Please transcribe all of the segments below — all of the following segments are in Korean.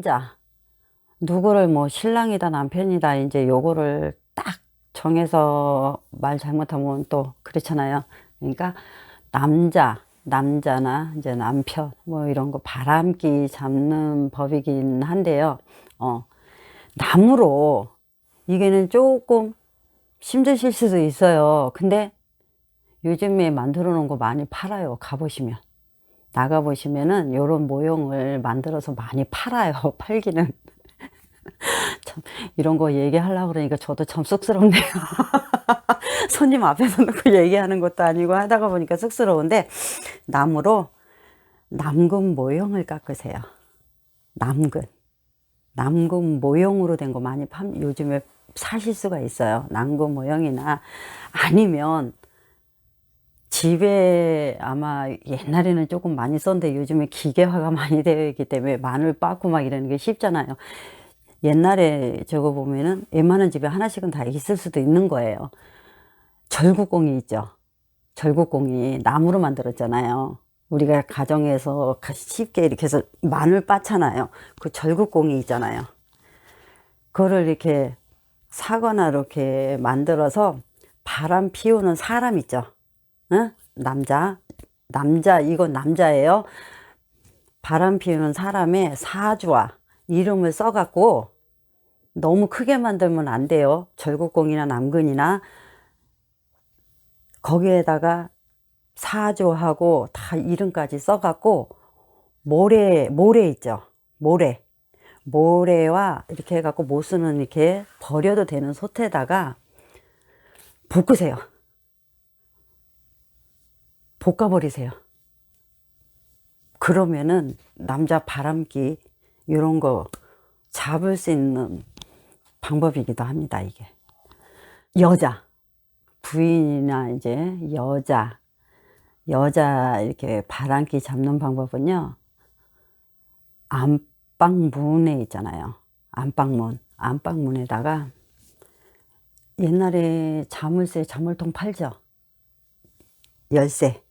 남자 누구를 뭐 신랑이다 남편이다 이제 요거를 딱 정해서 말 잘못하면 또 그렇잖아요. 그러니까 남자 남자나 이제 남편 뭐 이런 거 바람기 잡는 법이긴 한데요. 어 나무로 이게는 조금 힘드실 수도 있어요. 근데 요즘에 만들어 놓은 거 많이 팔아요. 가보시면. 나가 보시면은 요런 모형을 만들어서 많이 팔아요. 팔기는. 참, 이런 거 얘기하려고 그러니까 저도 참 쑥스럽네요. 손님 앞에서 놓고 얘기하는 것도 아니고 하다가 보니까 쑥스러운데, 나무로 남근 모형을 깎으세요. 남근. 남근 모형으로 된 거 많이 판, 요즘에 사실 수가 있어요. 남근 모형이나 아니면 집에 아마 옛날에는 조금 많이 썼는데 요즘에 기계화가 많이 되어 있기 때문에 마늘 빻고 막 이러는 게 쉽잖아요. 옛날에 저거 보면은 웬만한 집에 하나씩은 다 있을 수도 있는 거예요. 절구공이 있죠. 절구공이 나무로 만들었잖아요. 우리가 가정에서 쉽게 이렇게 해서 마늘 빻잖아요. 그 절구공이 있잖아요. 그거를 이렇게 사거나 이렇게 만들어서 바람 피우는 사람 있죠. 응? 남자. 남자, 이건 남자예요. 바람 피우는 사람의 사주와 이름을 써갖고 너무 크게 만들면 안 돼요. 절구공이나 남근이나 거기에다가 사주하고 다 이름까지 써갖고 모래, 모래 있죠. 모래. 모래와 이렇게 해갖고 모수는 이렇게 버려도 되는 솥에다가 볶으세요. 볶아버리세요. 그러면은 남자 바람기 이런 거 잡을 수 있는 방법이기도 합니다. 이게 여자 부인이나 이제 여자 여자 이렇게 바람기 잡는 방법은요. 안방문에 있잖아요. 안방문 안방문에다가 옛날에 자물쇠 자물통 팔죠. 열쇠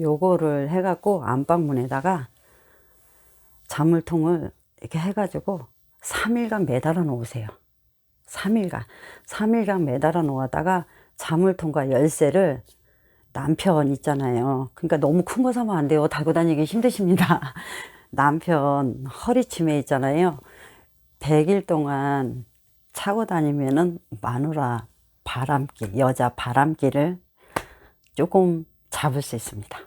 요거를 해갖고 안방문에다가 자물통을 이렇게 해가지고 3일간 매달아 놓으세요. 3일간. 3일간 매달아 놓았다가 자물통과 열쇠를 남편 있잖아요. 그러니까 너무 큰 거 사면 안 돼요. 달고 다니기 힘드십니다. 남편 허리춤에 있잖아요. 100일 동안 차고 다니면은 마누라 바람기, 여자 바람기를 조금 잡을 수 있습니다.